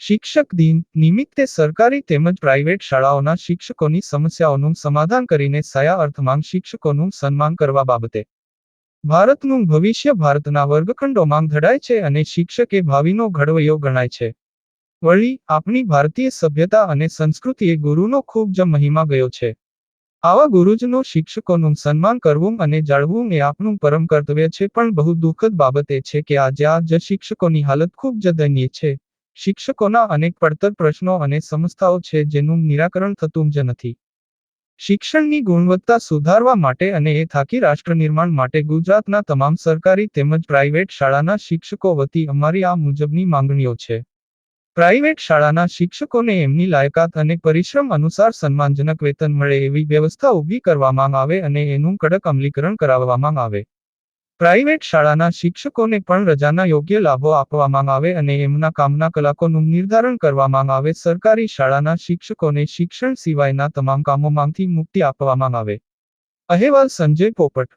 શિક્ષક દિન નિમિત્તે સરકારી તેમજ પ્રાઇવેટ શાળાઓના શિક્ષકોની સમસ્યાઓનું સમાધાન કરીને સયા અર્થમાં શિક્ષકોનું સન્માન કરવા બાબતે. ભારતનું ભવિષ્ય ભારતના વર્ગખંડોમાં ઘડાય છે અને શિક્ષકે ભાવિનો ઘડવૈયો ગણાય છે. વળી, આપણી ભારતીય સભ્યતા અને સંસ્કૃતિએ ગુરુનો ખૂબ જ મહિમા ગયો છે. આવા ગુરુજનો શિક્ષકોનું સન્માન કરવું અને જાળવવું એ આપણું પરમ કર્તવ્ય છે પણ બહુ દુઃખદ બાબત એ છે કે આજે આ જ શિક્ષકોની હાલત ખૂબ જ દયનીય છે. શિક્ષકોના અનેક પડતર પ્રશ્નો અને સમસ્યાઓ છે જેનું નિરાકરણ થતું જ નથી. શિક્ષણની ગુણવત્તા સુધારવા માટે અને એ થાકી રાષ્ટ્ર નિર્માણ માટે ગુજરાતના તમામ સરકારી તેમજ પ્રાઇવેટ શાળાના શિક્ષકો વતી અમારી આ મુજબની માંગણીઓ છે. પ્રાઇવેટ શાળાના શિક્ષકોને એમની લાયકાત અને પરિશ્રમ અનુસાર સન્માનજનક વેતન મળે એવી વ્યવસ્થા ઊભી કરવામાં આવે અને એનું કડક અમલીકરણ કરાવવામાં આવે. પ્રાઇવેટ શાળાના શિક્ષકોને પણ રજાના યોગ્ય લાભો આપવામાં આવે અને એમના કામના કલાકોનું નિર્ધારણ કરવામાં આવે. સરકારી શાળાના શિક્ષકોને શિક્ષણ સિવાયના તમામ કામોમાંથી મુક્તિ આપવામાં આવે. અહેવાલ સંજય પોપટ